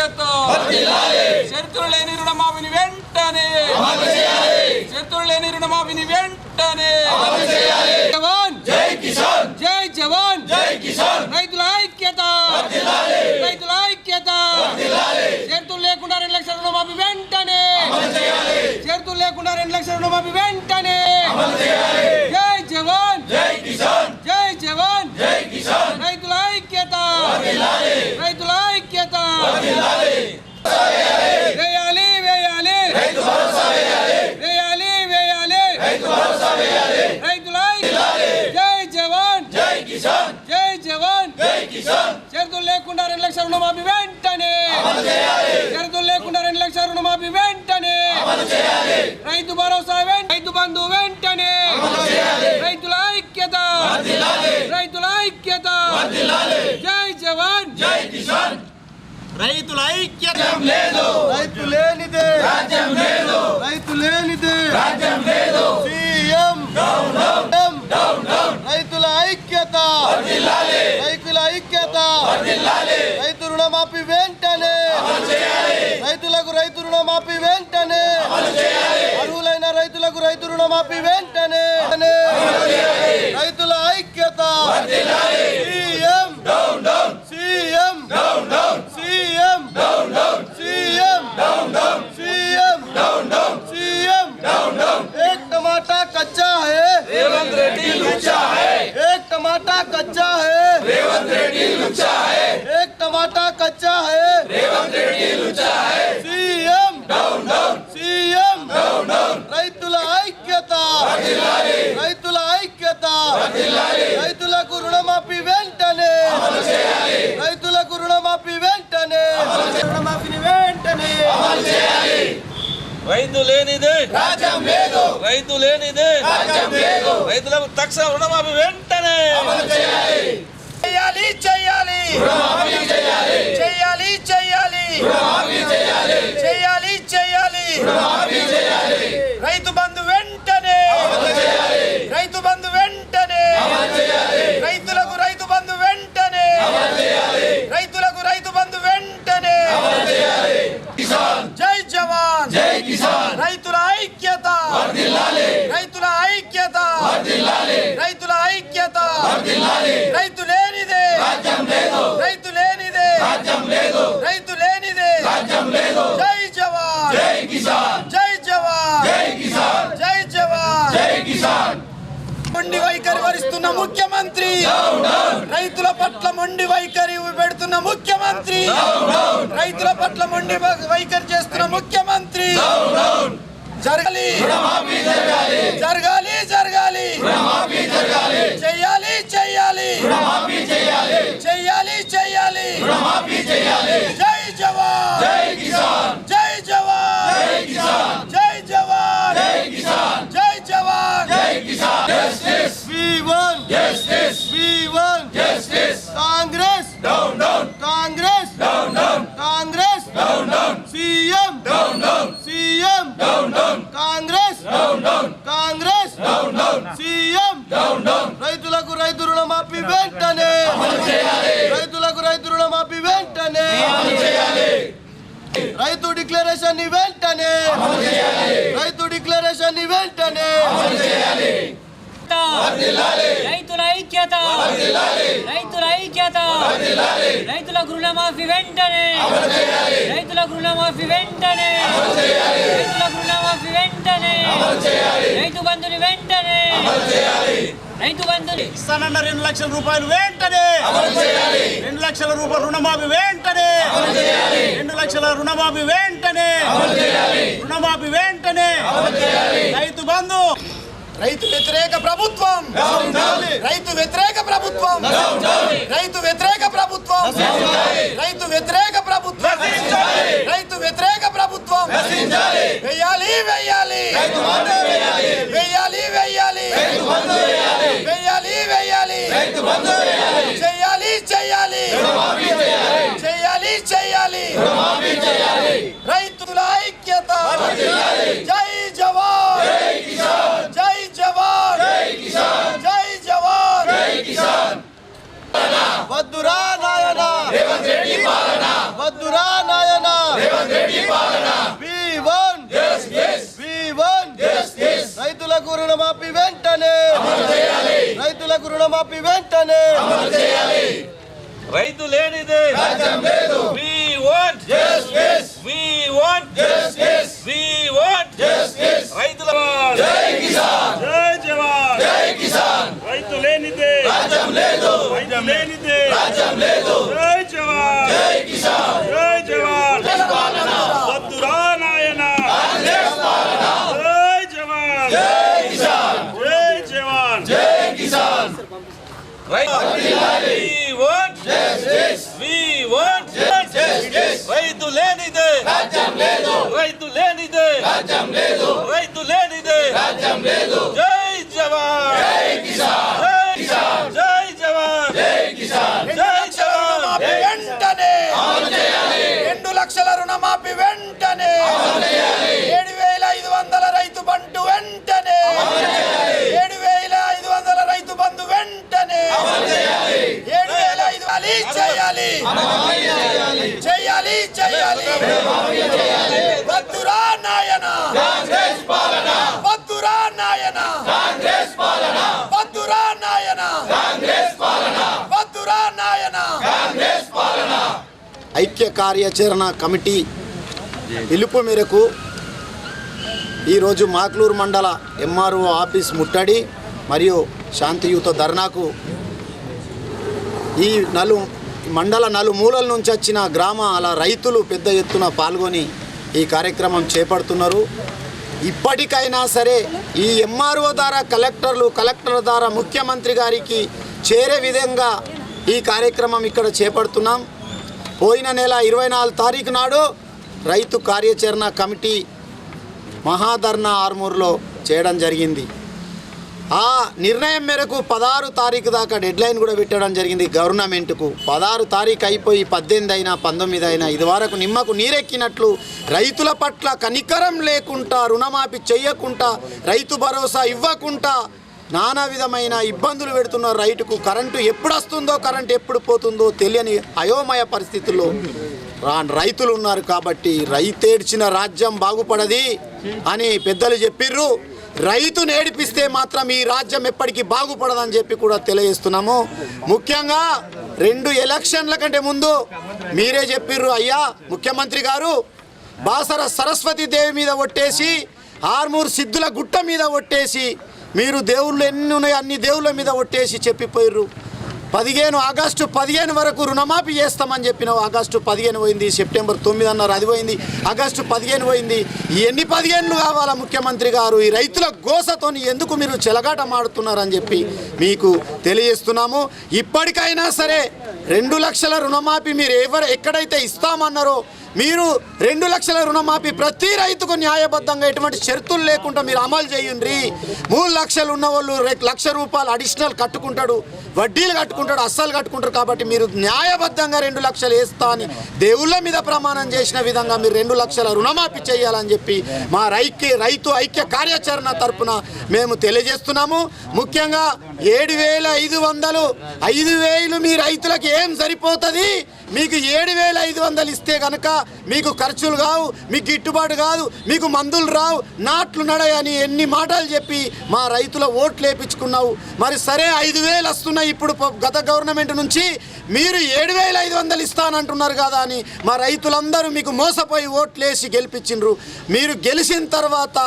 ఐక్యత షరతులు లేని రుణమాఫీని వెంటనే. షరతులు లేని రుణమాఫీని వెంటనే. జవాన్. జై కిసాన్. జై జవాన్. జై కిసాన్. రైతుల ఐక్యత. రైతుల ఐక్యత. షరతులు లేకుండా రెండు లక్షల రుణమాఫీ వెంటనే. షరతులు లేకుండా రెండు లక్షల రుణమాఫీ వెంటనే. జై జవాన్. జై కిసాన్. ఐక్యత రైతుల ఐక్యత. లేదు. రైతు లేనిదే. రాజ్యం లేదు. రైతు లేనిదే. రాజ్యం లేదు. CM. Down down. Down down. రైతుల ఐక్యత. వర్ధిల్లాలి. రైతుల ఐక్యత. వర్ధిల్లాలి. రైతు రుణమాఫీ వెంటనే. అమలు చేయాలి. రైతులకు రైతు రుణమాఫీ వెంటనే. అమలు చేయాలి. అర్హులైన రైతులకు రైతు రుణమాఫీ వెంటనే. రైతుల ఐక్యత. వర్ధిల్లాలి. रेवंत रेड्डी लुच्चा है। एक टमाटा कच्चा है। रेवंत रेड्डी लुच्चा है। एक टमाटा कच्चा है। रेवंत रेड्डी लुच्चा है। CM. Down down CM. Down down ऐक्यता। ಐಕ್ಯತಾ రైతు లేనిదే. రాజ్యం లేదు. రైతు లేనిదే. రాజ్యం లేదు. రైతులకు తక్షణ రుణమాఫీ వెంటనే. అమలు చేయాలి చేయాలి చేయాలి రుణమాఫీ చేయాలి చేయాలి చేయాలి రుణమాఫీ చేయాలి చేయాలి చేయాలి రుణమాఫీ చేయాలి రైతు బంధు వెంటనే అమలు చేయాలి రైతు బంధు వెంటనే అమలు చేయాలి రైతులకు రైతు బంధు వెంటనే అమలు చేయాలి రైతులకు రైతు బంధు వెంటనే అమలు చేయాలి కిసాన్ జై జవాన్ జై కిసాన్ రైతుల ఐక్యత వర్ధిల్లాలి రైతుల ఐక్యత వర్ధిల్లాలి రైతుల ఐక్యత వర్ధిల్లాలి రైతు లేనిదే రాజ్యం లేదు రైతు లేనిదే రాజ్యం లేదు రైతు లేనిదే రాజ్యం లేదు జై జవాన్ జై కిసాన్ జై జవాన్ జై కిసాన్ జై జవాన్ జై కిసాన్ మొండి వైఖరి వరిస్తున్న ముఖ్యమంత్రి డౌన్ డౌన్ రైతుల పట్ల మొండి వైఖరి పెడుతున్న ముఖ్యమంత్రి. రైతుల పట్ల మొండి వైఖరి చేస్తున్న ముఖ్యమంత్రి. జరగాలి. జరగాలి. జరగాలి జరగాలి రుణమాఫీ జరగాలి చెయ్యాలి చెయ్యాలి రుణమాఫీ చేయాలి చెయ్యాలి చెయ్యాలి రుణమాఫీ చేయాలి జై జవాన్ జై కిసాన్ జై జవాన్ జై కిసాన్ జై జవాన్ జై కిసాన్ జై జవాన్ జై Kisan justice we want justice we want justice Congress down down Congress down down Congress down down CM down down CM down down Congress down down Congress down down CM down down రైతులకు రైతు రుణమాఫీ వెంటనే చేయాలి రైతులకు రైతు రుణమాఫీ వెంటనే. చేయాలి. రైతు డిక్లరేషన్ని వెంటనే రైతు డిక్లరేషన్ని వెంటనే రైతుల ఐక్యత. రైతుల ఐక్యత. రైతులకు రుణమాఫీ వెంటనే. చేయాలి. రైతులకు రుణమాఫీ వెంటనే. చేయాలి. రైతులకు రుణమాఫీ వెంటనే. చేయాలి. రైతు బంధుని వెంటనే. చేయాలి. రైతు బంధుని ఇస్తానన్న రెండు లక్షల రూపాయలు వెంటనే అమలు చేయాలి. రెండు లక్షల రూపాయలు రుణమాఫీ వెంటనే అమలు చేయాలి. రెండు లక్షల రుణమాఫీ వెంటనే అమలు చేయాలి. రుణమాఫీ వెంటనే అమలు చేయాలి. రైతు బంధు రైతు వ్యతిరేక ప్రభుత్వం. రైతు వ్యతిరేక ప్రభుత్వం. రైతు వ్యతిరేక ప్రభుత్వం. రైతు వ్యతిరేక ప్రభుత్వం. రైతు వ్యతిరేక ప్రభుత్వం. వెయ్యాలి. వెయ్యాలి రైతు బంధు వేయాలి వెయ్యాలి వెయ్యాలి రైతు బంధు వేయాలి చెయ్యాలి చెయ్యాలి రుణమాఫీ చేయాలి చెయ్యాలి చెయ్యాలి రుణమాఫీ చేయాలి రైతుల ఐక్యత వర్ధిల్లాలి. జై జవాన్ జై కిసాన్ జై జవాన్ జై కిసాన్ జై జవాన్ జై కిసాన్ వద్దురా నాయన రేవంత్ రెడ్డి పాలన వద్దురా నాయన రైతులకు రుణమాఫీ వెంటనే రైతులకు రుణమాఫీ వెంటనే. రైతు లేనిదే we want we want we want రైతుల జై కిసాన్ జై జవాన్ జై కిసాన్ రైతు లేనిదే రాజ్యం లేదు రైతు లేనిదే రాజ్యం లేదు జై జవాన్ జై కిసాన్ జై జవాన్ వద్దురా నాయన జై జవాన్ జై కిసాన్ జై జవాన్ జై కిసాన్ రైతు లేనిదే రాజ్యం లేదు. రైతు లేనిదే. రాజ్యం లేదు. రైతు లేనిదే. రాజ్యం లేదు. జై జవాన్. జై కిసాన్. జై కిసాన్. జై జవాన్. జై కిసాన్. జై జవాన్. వెంటనే. రెండు లక్షల రుణమాఫీ వెంటనే. ఏడు వేల ఐదు వందల రైతు బంధు వెంటనే. ఏడు వేల ఐదు వందల రైతు బంధు వెంటనే. ఏడు వేల ఐదు వందలు చేయాలి చేయాలి. చేయాలి వద్దురా నాయన. వద్దురా నాయన. వద్దురా నాయన. వద్దురా నాయన. ఐక్య కార్యాచరణ కమిటీ పిలుపు మేరకు ఈరోజు మాక్లూరు మండల ఎంఆర్ఓ ఆఫీస్ ముట్టడి మరియు శాంతియుత ధర్నాకు ఈ నలు మండల నలుమూలల నుంచి వచ్చిన గ్రామాల రైతులు పెద్ద ఎత్తున పాల్గొని ఈ కార్యక్రమం చేపడుతున్నారు. ఇప్పటికైనా సరే ఈ ఎంఆర్ఓ ద్వారా కలెక్టర్లు కలెక్టర్ ద్వారా ముఖ్యమంత్రి గారికి చేరే విధంగా ఈ కార్యక్రమం ఇక్కడ చేపడుతున్నాం. పోయిన నెల ఇరవై నాలుగు తారీఖు నాడు రైతు కార్యాచరణ కమిటీ మహాధర్నా ఆర్మూర్లో చేయడం జరిగింది. ఆ నిర్ణయం మేరకు పదహారు తారీఖు దాకా డెడ్లైన్ కూడా పెట్టడం జరిగింది గవర్నమెంట్కు. పదహారు తారీఖు అయిపోయి పద్దెనిమిది అయినా పంతొమ్మిది అయినా ఇది వరకు నిమ్మకు నీరెక్కినట్లు రైతుల పట్ల కనికరం లేకుండా రుణమాఫీ చేయకుండా రైతు భరోసా ఇవ్వకుండా నానా విధమైన ఇబ్బందులు పెడుతున్న రైతుకు కరెంటు ఎప్పుడు వస్తుందో కరెంటు ఎప్పుడు పోతుందో తెలియని అయోమయ పరిస్థితుల్లో రా- రైతులు ఉన్నారు కాబట్టి రైతేడ్చిన రాజ్యం బాగుపడది అని పెద్దలు చెప్పిర్రు. రైతు నేడిపిస్తే మాత్రం ఈ రాజ్యం ఎప్పటికీ బాగుపడదని చెప్పి కూడా తెలియజేస్తున్నాము. ముఖ్యంగా రెండు ఎలక్షన్ల కంటే ముందు మీరే చెప్పిర్రు అయ్యా ముఖ్యమంత్రి గారు బాసర సరస్వతి దేవి మీద ఒట్టేసి ఆర్మూర్ సిద్ధుల గుట్ట మీద ఒట్టేసి మీరు దేవుళ్ళు ఎన్ని ఉన్నాయో అన్ని దేవుళ్ళ మీద ఒట్టేసి చెప్పిపోయిర్రు. పదిహేను ఆగస్టు పదిహేను వరకు రుణమాఫీ చేస్తామని చెప్పినావు. ఆగస్టు పదిహేను పోయింది సెప్టెంబర్ తొమ్మిది అన్నారు అది పోయింది. ఆగస్టు పదిహేను పోయింది. ఎన్ని పదిహేనులు కావాలా ముఖ్యమంత్రి గారు? ఈ రైతుల గోసతోని ఎందుకు మీరు చెలగాట మాడుతున్నారని చెప్పి మీకు తెలియజేస్తున్నాము. ఇప్పటికైనా సరే రెండు లక్షల రుణమాఫీ మీరు ఎవరు ఎక్కడైతే ఇస్తామన్నారో మీరు రెండు లక్షల రుణమాఫీ ప్రతి రైతుకు న్యాయబద్ధంగా ఎటువంటి షరతులు లేకుండా మీరు అమలు చేయండి మూడు లక్షలు ఉన్న వాళ్ళు లక్ష రూపాయలు అడిషనల్ కట్టుకుంటాడు వడ్డీలు కట్టుకుంటాడు అస్సలు కట్టుకుంటారు కాబట్టి మీరు న్యాయబద్ధంగా రెండు లక్షలు వేస్తా అని దేవుళ్ళ మీద ప్రమాణం చేసిన విధంగా మీరు రెండు లక్షల రుణమాఫీ చేయాలని చెప్పి మా రైక్య రైతు ఐక్య కార్యాచరణ తరఫున మేము తెలియజేస్తున్నాము. ముఖ్యంగా ఏడు వేల ఐదు వందలు ఐదు వేలు మీ రైతులకు ఏం సరిపోతుంది? మీకు ఏడు వేల ఐదు వందలు ఇస్తే కనుక మీకు ఖర్చులు కావు మీకు గిట్టుబాటు కాదు మీకు మందులు రావు నాట్లు నడయని ఎన్ని మాటలు చెప్పి మా రైతుల ఓట్లు వేపించుకున్నావు. మరి సరే ఐదు వేలు వస్తున్నాయి ఇప్పుడు గత గవర్నమెంట్ నుంచి. మీరు ఏడు వేల ఐదు వందలు ఇస్తానంటున్నారు కదా అని మా రైతులందరూ మీకు మోసపోయి ఓట్లేసి గెలిపించిండ్రు. మీరు గెలిచిన తర్వాత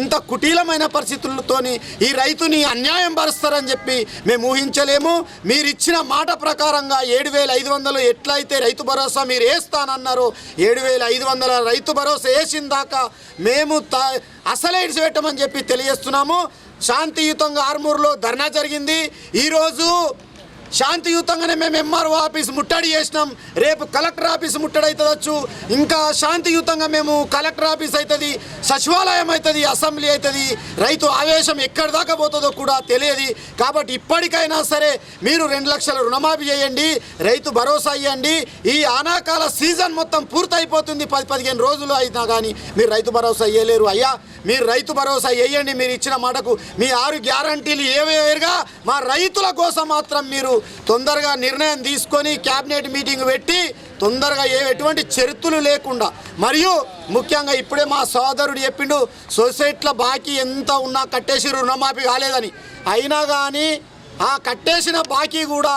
ఇంత కుటీలమైన పరిస్థితులతోని ఈ రైతుని అన్యాయం పరుస్తారని చెప్పి మేము ఊహించలేము. మీరు ఇచ్చిన మాట ప్రకారంగా ఏడు వేల ఐదు వందలు ఎట్లయితే రైతు భరోసా మీరు వేస్తానన్నారో. ఏడు వేల ఐదు వందల రైతు భరోసా వేసిన దాకా మేము తా అసలే ఇడిచిపెట్టమని చెప్పి తెలియజేస్తున్నాము. శాంతియుతంగా ఆర్మూర్లో ధర్నా జరిగింది. ఈరోజు శాంతియుతంగానే మేము ఎంఆర్ఓ ఆఫీస్ ముట్టడి చేసినాం. రేపు కలెక్టర్ ఆఫీస్ ముట్టడి అవుతుందచ్చు ఇంకా శాంతియుతంగా మేము కలెక్టర్ ఆఫీస్ అవుతుంది సచివాలయం అవుతుంది అసెంబ్లీ అవుతుంది రైతు ఆవేశం ఎక్కడి దాకా పోతుందో కూడా తెలియదు. కాబట్టి ఇప్పటికైనా సరే మీరు రెండు లక్షల రుణమాఫీ చేయండి రైతు భరోసా ఇవ్వండి ఈ ఆనాకాల సీజన్ మొత్తం పూర్తయిపోతుంది. పది పదిహేను రోజులు అయినా కానీ మీరు రైతు భరోసా ఇవ్వలేరు అయ్యా మీరు రైతు భరోసా వేయండి మీరు ఇచ్చిన మాటకు మీ ఆరు గ్యారంటీలు ఏవేరుగా మా రైతుల కోసం మాత్రం మీరు తొందరగా నిర్ణయం తీసుకొని క్యాబినెట్ మీటింగ్ పెట్టి తొందరగా ఏ ఎటువంటి చరిత్రలు లేకుండా మరియు ముఖ్యంగా ఇప్పుడే మా సోదరుడు చెప్పిండు సొసైటీలో బాకీ ఎంత ఉన్నా కట్టేసి రుణమాఫీ కాలేదని. అయినా కానీ ఆ కట్టేసిన బాకీ కూడా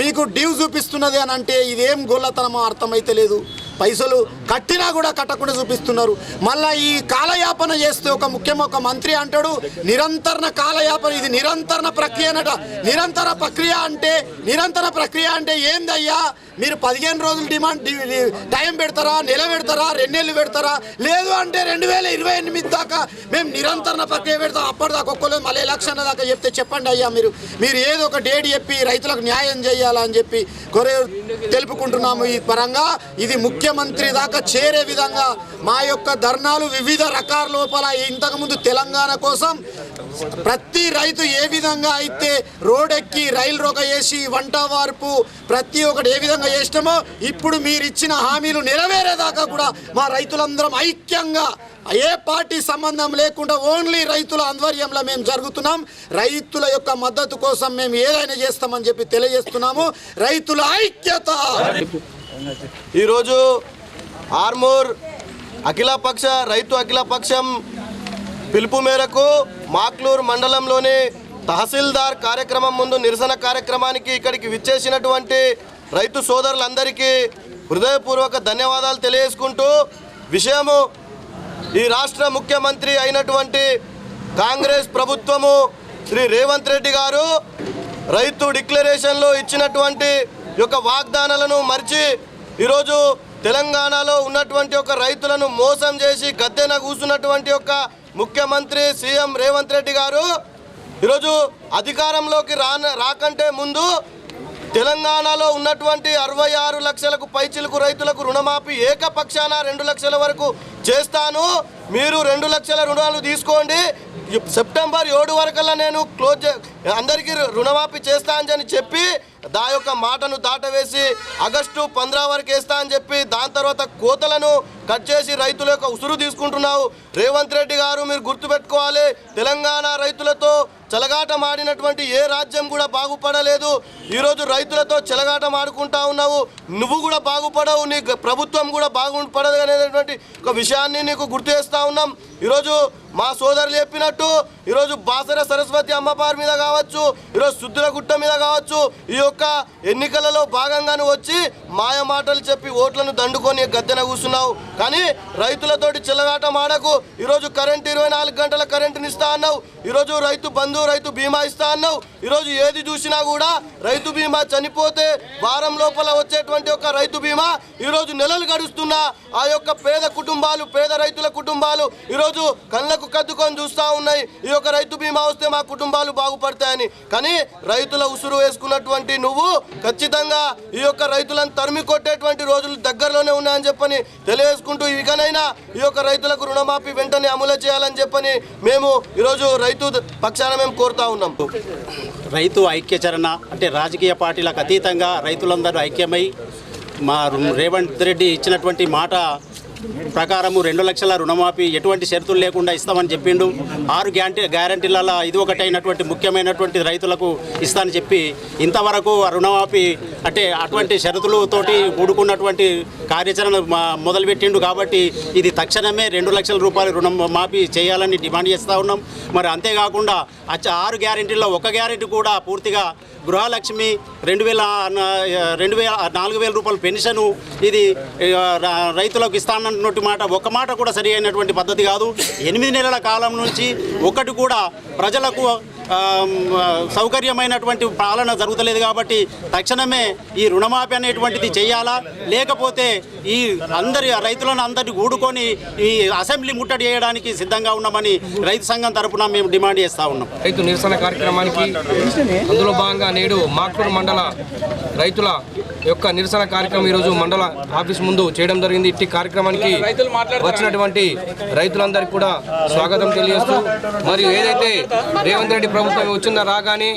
మీకు డ్యూ చూపిస్తున్నది అని అంటే ఇదేం గొల్లతనమో అర్థమైతే లేదు. పైసలు కట్టినా కూడా కట్టకుండా చూపిస్తున్నారు. మళ్ళా ఈ కాలయాపన చేస్తే ఒక ముఖ్యం ఒక మంత్రి అంటాడు నిరంతర కాలయాపన ఇది నిరంతర ప్రక్రియ అనట. నిరంతర ప్రక్రియ అంటే నిరంతర ప్రక్రియ అంటే ఏందయ్యా? మీరు పదిహేను రోజులు డిమాండ్ టైం పెడతారా? నెల పెడతారా? రెండేళ్ళు పెడతారా? లేదు అంటే రెండు వేల ఇరవై ఎనిమిది దాకా మేము నిరంతర ప్రక్రియ పెడతాం. అప్పటిదాకా ఒక్కలేదు మళ్ళీ ఎలక్షన్ దాకా చెప్తే చెప్పండి అయ్యా మీరు. మీరు ఏదో ఒక డేట్ చెప్పి రైతులకు న్యాయం చేయాలని చెప్పి కొరే తెలుపుకుంటున్నాము ఈ పరంగా. ఇది ముఖ్యమంత్రి దాకా చేరే విధంగా మా యొక్క ధర్నాలు వివిధ రకాల లోపల ఇంతకుముందు తెలంగాణ కోసం ప్రతి రైతు ఏ విధంగా అయితే రోడ్ ఎక్కి రైలు రోక వేసి వంట వార్పు ప్రతి ఒక్కటి ఏ విధంగా చేసినామో ఇప్పుడు మీరు ఇచ్చిన హామీలు నెరవేరేదాకా కూడా మా రైతులందరం ఐక్యంగా ఏ పార్టీ సంబంధం లేకుండా ఓన్లీ రైతుల ఆధ్వర్యంలో మేము జరుగుతున్నాం. రైతుల యొక్క మద్దతు కోసం మేము ఏదైనా చేస్తామని చెప్పి తెలియజేస్తున్నాము. రైతుల ఐక్యత! ఈరోజు ఆర్మూర్ అఖిలపక్ష రైతు అఖిలపక్షం పిలుపు మేరకు మాక్లూర్ మండలంలోని తహసీల్దార్ కార్యక్రమం ముందు నిరసన కార్యక్రమానికి ఇక్కడికి విచ్చేసినటువంటి రైతు సోదరులందరికీ హృదయపూర్వక ధన్యవాదాలు తెలియజేసుకుంటూ విషయము ఈ రాష్ట్ర ముఖ్యమంత్రి అయినటువంటి కాంగ్రెస్ ప్రభుత్వము శ్రీ రేవంత్ రెడ్డి గారు రైతు డిక్లరేషన్లో ఇచ్చినటువంటి యొక్క వాగ్దానాలను మరిచి ఈరోజు తెలంగాణలో ఉన్నటువంటి ఒక రైతులను మోసం చేసి గద్దెన కూసున్నటువంటి ఒక ముఖ్యమంత్రి సీఎం రేవంత్ రెడ్డి గారు ఈరోజు అధికారంలోకి రాన రాకంటే ముందు తెలంగాణలో ఉన్నటువంటి అరవై ఆరు లక్షలకు పైచిలకు రైతులకు రుణమాఫీ ఏకపక్షాన రెండు లక్షల వరకు చేస్తాను. మీరు రెండు లక్షల రుణాలు తీసుకోండి. సెప్టెంబర్ ఏడు వరకల్లా నేను క్లోజ్ చే- అందరికీ రు- రుణమాఫీ చేస్తా అని చెప్పి దా యొక్క మాటను దాటవేసి ఆగస్టు పంద్రా వరకు వేస్తా అని చెప్పి దాని తర్వాత కోతలను కట్ చేసి రైతుల యొక్క ఉసురు తీసుకుంటున్నావు. రేవంత్ రెడ్డి గారు మీరు గుర్తుపెట్టుకోవాలి. తెలంగాణ రైతులతో చెలగాట మాడినటువంటి ఏ రాజ్యం కూడా బాగుపడలేదు. ఈరోజు రైతులతో చెలగాట మాడుకుంటా ఉన్నావు. నువ్వు కూడా బాగుపడవు. నీ ప్రభుత్వం కూడా బాగుపడదు అనేటువంటి ఒక విషయాన్ని నీకు గుర్తు చేస్తా ఉన్నాం. ఈరోజు మా సోదరులు చెప్పినట్టు ఈరోజు బాసర సరస్వతి అమ్మవారి మీద కావచ్చు ఈరోజు శుద్ధులగుట్ట మీద కావచ్చు ఈ యొక్క ఎన్నికలలో భాగంగానే వచ్చి మాయ మాటలు చెప్పి ఓట్లను దండుకొని గద్దెన కూర్చున్నావు. కానీ రైతులతోటి చెలగాటం ఆడకు ఈరోజు కరెంట్ ఇరవై నాలుగు గంటల కరెంటుని ఇస్తా అన్నావు. ఈరోజు రైతు బంధు రైతు బీమా ఇస్తా అన్నావు. ఈరోజు ఏది చూసినా కూడా రైతు బీమా చనిపోతే వారం లోపల వచ్చేటువంటి ఒక రైతు బీమా ఈరోజు నెలలు గడుస్తున్నా. ఆ యొక్క పేద కుటుంబాలు పేద రైతుల కుటుంబాలు ఈరోజు కళ్ళకు కద్దుకొని చూస్తూ ఉన్నాయి. ఈ యొక్క రైతు బీమా వస్తే మా కుటుంబాలు బాగుపడతాయని. కానీ రైతుల ఉసురు వేసుకున్నటువంటి నువ్వు ఖచ్చితంగా ఈ యొక్క రైతులను తరిమి కొట్టేటువంటి రోజులు దగ్గరలోనే ఉన్నాయని చెప్పని తెలియజేసుకుంటూ ఇకనైనా ఈ యొక్క రైతులకు రుణమాఫీ వెంటనే అమలు చేయాలని చెప్పని మేము ఈరోజు రైతు పక్షాన మేము కోరుతా ఉన్నాం. రైతు ఐక్యచరణ అంటే రాజకీయ పార్టీలకు అతీతంగా రైతులందరూ ఐక్యమై మా రేవంత్ రెడ్డి ఇచ్చినటువంటి మాట ప్రకారము రెండు లక్షల రుణమాఫీ ఎటువంటి షరతులు లేకుండా ఇస్తామని చెప్పిండు. ఆరు గ్యారంటీ గ్యారంటీలలో ఇది ఒకటైనటువంటి ముఖ్యమైనటువంటి రైతులకు ఇస్తానని చెప్పి ఇంతవరకు రుణమాఫీ అంటే అటువంటి షరతులతోటి కూడుకున్నటువంటి కార్యాచరణ మొదలుపెట్టిండు కాబట్టి ఇది తక్షణమే రెండు లక్షల రూపాయలు రుణం మాఫీ చేయాలని డిమాండ్ చేస్తూ ఉన్నాం. మరి అంతేకాకుండా ఆరు గ్యారంటీల్లో ఒక గ్యారెంటీ కూడా పూర్తిగా గృహలక్ష్మి రెండు వేల రెండు వేల నాలుగు వేల రూపాయల పెన్షను ఇది రైతులకు ర- అన్నట్టు మాట ఒక మాట కూడా సరి అయినటువంటి పద్ధతి కాదు. ఎనిమిది నెలల కాలం నుంచి ఒకటి కూడా ప్రజలకు సౌకర్యమైనటువంటి పాలన జరుగుతలేదు కాబట్టి తక్షణమే ఈ రుణమాఫీ అనేటువంటిది చేయాలా? లేకపోతే ఈ అందరి రైతులను అందరినీ కూడుకొని ఈ అసెంబ్లీ ముట్టడి చేయడానికి సిద్ధంగా ఉన్నామని రైతు సంఘం తరఫున మేము డిమాండ్ చేస్తూ ఉన్నాం. రైతు నిరసన కార్యక్రమానికి అందులో భాగంగా నేడు మాక్లూరు మండల రైతుల యొక్క నిరసన కార్యక్రమం ఈరోజు మండల ఆఫీస్ ముందు చేయడం జరిగింది. ఇట్టి కార్యక్రమానికి వచ్చినటువంటి రైతులందరికీ కూడా స్వాగతం తెలియజేస్తూ మరియు ఏదైతే రేవంత్ రెడ్డి ప్రభుత్వం వచ్చిందా రాగానే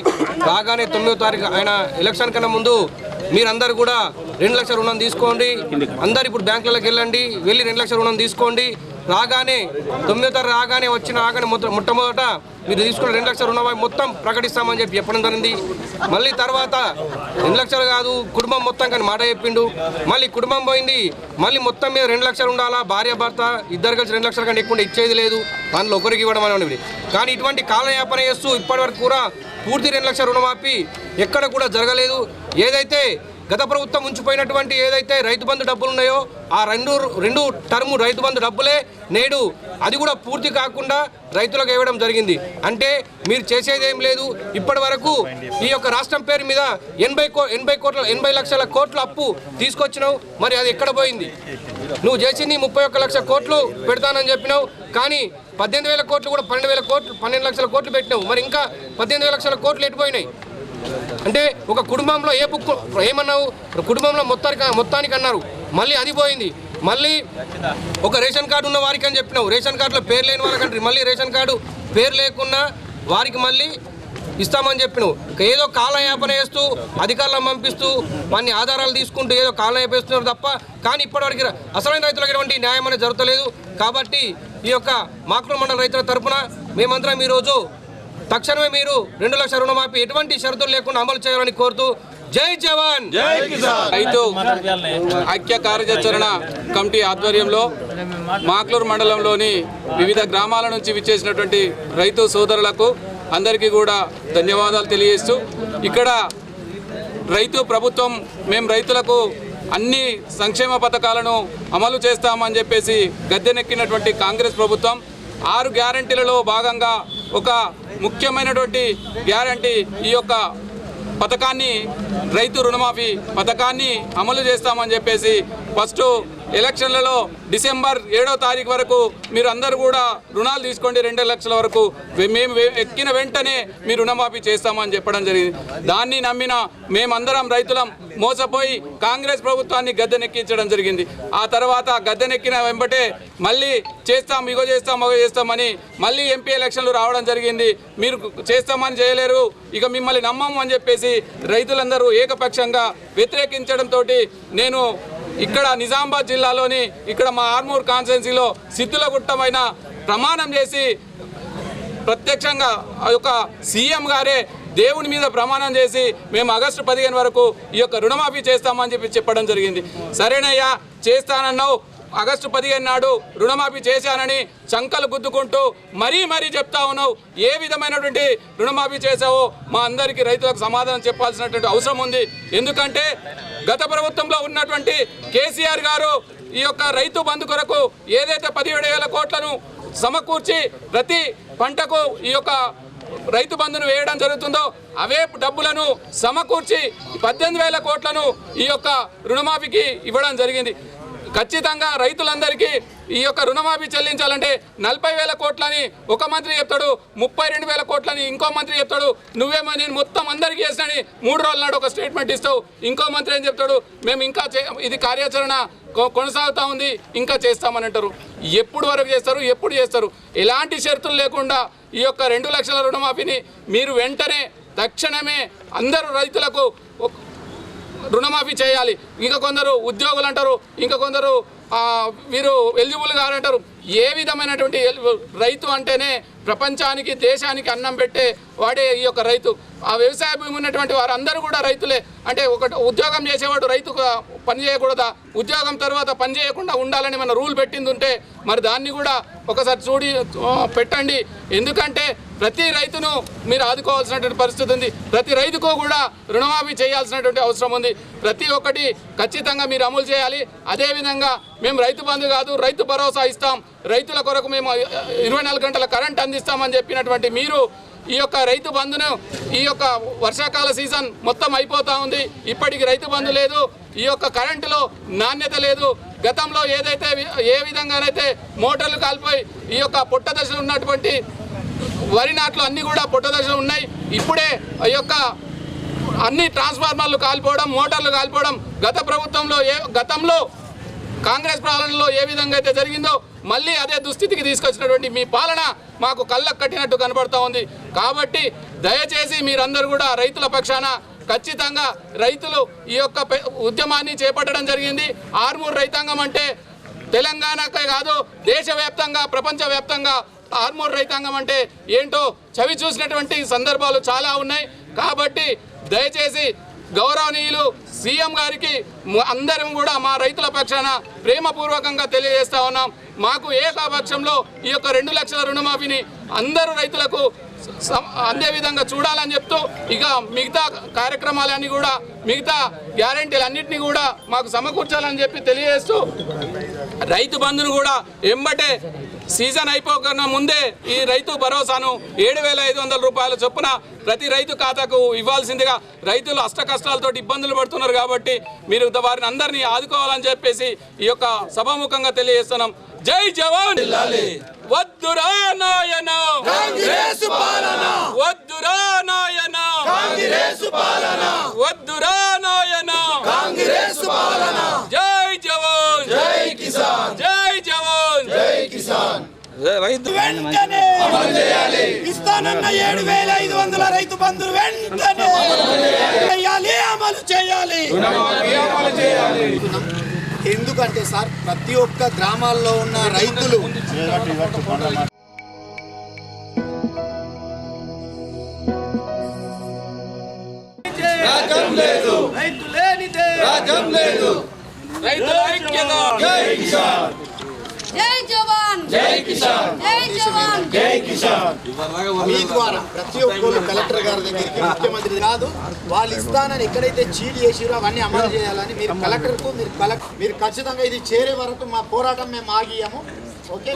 రాగానే తొమ్మిదో తారీఖు ఆయన ఎలక్షన్ కన్నా ముందు మీరందరూ కూడా రెండు లక్షల రుణం తీసుకోండి. అందరు ఇప్పుడు బ్యాంకులకు వెళ్ళండి వెళ్ళి రెండు లక్షల రుణం తీసుకోండి. రాగానే తొమ్మిదో తారీఖు రాగానే వచ్చిన రాగానే మొత్తం మొట్టమొదట మీరు తీసుకున్న రెండు లక్షల రుణమాఫీ మొత్తం ప్రకటిస్తామని చెప్పి చెప్పడం జరిగింది. మళ్ళీ తర్వాత రెండు లక్షలు కాదు కుటుంబం మొత్తం కానీ మాట చెప్పిండు. మళ్ళీ కుటుంబం పోయింది. మళ్ళీ మొత్తం మీద రెండు లక్షలు ఉండాలా? భార్య భర్త ఇద్దరు కలిసి రెండు లక్షల కంటే ఎక్కువ ఇచ్చేది లేదు. దానిలో ఒకరికి ఇవ్వడం అనేది కానీ ఇటువంటి కాలయాపన చేస్తూ ఇప్పటివరకు కూడా పూర్తి రెండు లక్షల రుణమాఫీ ఎక్కడ కూడా జరగలేదు. ఏదైతే గత ప్రభుత్వం ఉంచిపోయినటువంటి ఏదైతే రైతు బంధు డబ్బులు ఉన్నాయో ఆ రెండు రెండు టర్ము రైతు బంధు డబ్బులే నేడు అది కూడా పూర్తి కాకుండా రైతులకు ఇవ్వడం జరిగింది. అంటే మీరు చేసేది ఏం లేదు. ఇప్పటి వరకు ఈ యొక్క రాష్ట్రం పేరు మీద ఎనభై కో ఎనభై కోట్ల ఎనభై లక్షల కోట్ల అప్పు తీసుకొచ్చినావు. మరి అది ఎక్కడ పోయింది? నువ్వు చేసింది ముప్పై ఒక్క లక్ష కోట్లు పెడతానని చెప్పినావు. కానీ పద్దెనిమిది వేల కోట్లు కూడా పన్నెండు వేల కోట్లు పన్నెండు లక్షల కోట్లు పెట్టినావు. మరి ఇంకా పద్దెనిమిది లక్షల కోట్లు ఎట్టిపోయినాయి అంటే ఒక కుటుంబంలో ఏ బుక్ ఏమన్నావు? కుటుంబంలో మొత్తానికి మొత్తానికి అన్నారు. మళ్ళీ అది పోయింది. మళ్ళీ ఒక రేషన్ కార్డు ఉన్న వారికి అని చెప్పినావు. రేషన్ కార్డులో పేరు లేని వాళ్ళకంటే మళ్ళీ రేషన్ కార్డు పేరు లేకున్నా వారికి మళ్ళీ ఇస్తామని చెప్పినావు. ఏదో కాలయాపన వేస్తూ అధికారులను పంపిస్తూ వాన్ని ఆధారాలు తీసుకుంటూ ఏదో కాలయాపేస్తున్నారు తప్ప కానీ ఇప్పటివరకు అసలైన రైతులకు ఎటువంటి న్యాయం అనేది జరగలేదు కాబట్టి ఈ యొక్క మాకుల మండల రైతుల తరఫున మేమందరం ఈరోజు తక్షణమే మీరు రెండు లక్షల రుణమాఫీ ఎటువంటి షరతులు లేకుండా అమలు చేయాలని కోరుతూ జై జవాన్! రైతు ఐక్య కార్యాచరణ కమిటీ ఆధ్వర్యంలో మాక్లూరు మండలంలోని వివిధ గ్రామాల నుంచి విచ్చేసినటువంటి రైతు సోదరులకు అందరికీ కూడా ధన్యవాదాలు తెలియజేస్తూ ఇక్కడ రైతు ప్రభుత్వం మేము రైతులకు అన్ని సంక్షేమ పథకాలను అమలు చేస్తామని చెప్పేసి గద్దెనెక్కినటువంటి కాంగ్రెస్ ప్రభుత్వం ఆరు గ్యారంటీలలో భాగంగా ఒక ముఖ్యమైనటువంటి గ్యారంటీ ఈ యొక్క పథకాన్ని రైతు రుణమాఫీ పథకాన్ని అమలు చేస్తామని చెప్పేసి ఫస్ట్ ఎలక్షన్లలో డిసెంబర్ ఏడో తారీఖు వరకు మీరు అందరూ కూడా రుణాలు తీసుకోండి రెండు లక్షల వరకు. మేము వె- ఎక్కిన వెంటనే మీ రుణమాఫీ చేస్తామని చెప్పడం జరిగింది. దాన్ని నమ్మిన మేమందరం రైతులం మోసపోయి కాంగ్రెస్ ప్రభుత్వాన్ని గద్దెనెక్కించడం జరిగింది. ఆ తర్వాత గద్దెనెక్కిన వెంబటే మళ్ళీ చేస్తాం ఇగో చేస్తాం మగో చేస్తామని మళ్ళీ ఎంపీ ఎలక్షన్లు రావడం జరిగింది. మీరు చేస్తామని చేయలేరు ఇక మిమ్మల్ని నమ్మము అని చెప్పేసి రైతులందరూ ఏకపక్షంగా వ్యతిరేకించడంతో నేను ఇక్కడ నిజామాబాద్ జిల్లాలోని ఇక్కడ మా ఆర్మూర్ కాన్స్టెన్సీలో సిద్ధులగుట్టమైన ప్రమాణం చేసి ప్రత్యక్షంగా ఆ యొక్క సీఎం గారే దేవుని మీద ప్రమాణం చేసి మేము ఆగస్టు పదిహేను వరకు ఈ యొక్క రుణమాఫీ చేస్తామని చెప్పి చెప్పడం జరిగింది. సరేనయ్యా చేస్తానన్నావు. ఆగస్టు పదిహేను నాడు రుణమాఫీ చేశానని చంకలు గుద్దుకుంటూ మరీ మరీ చెప్తా ఉన్నావు. ఏ విధమైనటువంటి రుణమాఫీ చేశావో మా అందరికీ రైతులకు సమాధానం చెప్పాల్సినటువంటి అవసరం ఉంది. ఎందుకంటే గత ప్రభుత్వంలో ఉన్నటువంటి కేసీఆర్ గారు ఈ యొక్క రైతు బంధు కొరకు ఏదైతే పదిహేడు వేల కోట్లను సమకూర్చి ప్రతి పంటకు ఈ యొక్క రైతు బంధును వేయడం జరుగుతుందో అవే డబ్బులను సమకూర్చి పద్దెనిమిది వేల కోట్లను ఈ యొక్క రుణమాఫీకి ఇవ్వడం జరిగింది. ఖచ్చితంగా రైతులందరికీ ఈ యొక్క రుణమాఫీ చెల్లించాలంటే నలభై వేల కోట్లని ఒక మంత్రి చెప్తాడు ముప్పై రెండు వేల కోట్లని ఇంకో మంత్రి చెప్తాడు. నువ్వేమో నేను మొత్తం అందరికీ చేసినని మూడు రోజుల నాడు ఒక స్టేట్మెంట్ ఇస్తావు. ఇంకో మంత్రి ఏం చెప్తాడు మేము ఇంకా చే- ఇది కార్యాచరణ కొ- కొనసాగుతా ఉంది ఇంకా చేస్తామని అంటారు. ఎప్పుడు వరకు చేస్తారు ఎప్పుడు చేస్తారు? ఎలాంటి షరతులు లేకుండా ఈ యొక్క రెండు లక్షల రుణమాఫీని మీరు వెంటనే తక్షణమే అందరూ రైతులకు రుణమాఫీ చేయాలి. ఇంకా కొందరు ఉద్యోగులు అంటారు ఇంకా కొందరు వీరు ఎలిజిబుల్ కాదంటారు ఏ విధమైనటువంటి రైతు అంటేనే ప్రపంచానికి దేశానికి అన్నం పెట్టే వాడే ఈ యొక్క రైతు. ఆ వ్యవసాయ భూమి ఉన్నటువంటి వారందరూ కూడా రైతులే. అంటే ఒకటి ఉద్యోగం చేసేవాడు రైతు పని చేయకూడదా? ఉద్యోగం తర్వాత పని చేయకుండా ఉండాలని మన రూల్ పెట్టింది ఉంటే మరి దాన్ని కూడా ఒకసారి చూడి పెట్టండి. ఎందుకంటే ప్రతి రైతును మీరు ఆదుకోవాల్సినటువంటి పరిస్థితి ఉంది. ప్రతి రైతుకు కూడా రుణమాఫీ చేయాల్సినటువంటి అవసరం ఉంది. ప్రతి ఒక్కటి ఖచ్చితంగా మీరు అమలు చేయాలి. అదేవిధంగా మేము రైతు బంధు కాదు రైతు భరోసా ఇస్తాం. రైతుల కొరకు మేము ఇరవై నాలుగు గంటల కరెంట్ అందిస్తామని చెప్పినటువంటి మీరు ఈ యొక్క రైతు బంధును ఈ యొక్క వర్షాకాల సీజన్ మొత్తం అయిపోతూ ఉంది. ఇప్పటికి రైతు బంధు లేదు. ఈ యొక్క కరెంటులో నాణ్యత లేదు. గతంలో ఏదైతే ఏ విధంగానైతే మోటార్లు కాలిపోయి ఈ యొక్క పొట్ట ఉన్నటువంటి వరి నాట్లు అన్నీ కూడా పొట్ట ఉన్నాయి. ఇప్పుడే ఈ యొక్క అన్ని ట్రాన్స్ఫార్మర్లు కాలిపోవడం మోటార్లు కాలిపోవడం గత ప్రభుత్వంలో ఏ గతంలో కాంగ్రెస్ పాలనలో ఏ విధంగా అయితే జరిగిందో మళ్ళీ అదే దుస్థితికి తీసుకొచ్చినటువంటి మీ పాలన మాకు కళ్ళకు కట్టినట్టు కనబడతా ఉంది. కాబట్టి దయచేసి మీరందరూ కూడా రైతుల పక్షాన ఖచ్చితంగా రైతులు ఈ యొక్క ఉద్యమాన్ని చేపట్టడం జరిగింది. ఆర్మూర్ రైతాంగం అంటే తెలంగాణకే కాదు దేశవ్యాప్తంగా ప్రపంచవ్యాప్తంగా ఆర్మూర్ రైతాంగం అంటే ఏంటో చవి చూసినటువంటి సందర్భాలు చాలా ఉన్నాయి. కాబట్టి దయచేసి గౌరవనీయులు సీఎం గారికి అందరం కూడా మా రైతుల పక్షాన ప్రేమపూర్వకంగా తెలియజేస్తా ఉన్నాం. మాకు ఏకపక్షంలో ఈ యొక్క రెండు లక్షల రుణమాఫీని అందరూ రైతులకు అందే విధంగా చూడాలని చెప్తూ ఇక మిగతా కార్యక్రమాలన్నీ కూడా మిగతా గ్యారంటీలు అన్నింటినీ కూడా మాకు సమకూర్చాలని చెప్పి తెలియజేస్తూ రైతు బంధును కూడా ఎంబటే సీజన్ అయిపోకన్నా ముందే ఈ రైతు భరోసాను ఏడు వేల ఐదు వందల రూపాయల చొప్పున ప్రతి రైతు ఖాతాకు ఇవ్వాల్సిందిగా రైతులు అష్ట కష్టాలతో ఇబ్బందులు పడుతున్నారు కాబట్టి మీరు వారిని అందరినీ ఆదుకోవాలని చెప్పేసి ఈ యొక్క సభాముఖంగా తెలియజేస్తున్నాం. జై జవాన్! వద్దురా నాయన. కాంగ్రెస్ పాలన. వద్దురా నాయన. కాంగ్రెస్ పాలన. వద్దురా నాయన. కాంగ్రెస్ పాలన. జై జవాన్. జై కిసాన్. జై జవాన్. జై కిసాన్. వెంటనే ఇస్తానన్న ఏడు వేల ఐదు వందల రైతు బంధువులు వెంటనే చేయాలి. అమలు చేయాలి. ఎందుకంటే సార్ ప్రతి ఒక్క గ్రామాల్లో ఉన్న రైతులు లేదు. రైతు లేనిదే. రాజ్యం లేదు. రైతుల ఐక్యత. జై కిసాన్. జై కిసాన్. జై జవాన్. జై కిసాన్. మీ ద్వారా ప్రతి ఒక్కరు కలెక్టర్ గారి దగ్గరికి ముఖ్యమంత్రి కాదు వాళ్ళు ఇస్తానని ఎక్కడైతే చీట్ చేసిరో అవన్నీ అమలు చేయాలని మీరు కలెక్టర్కు మీరు కలెక్టర్ మీరు ఖచ్చితంగా ఇది చేరే వరకు మా పోరాటం మేము ఆగియాము ఓకే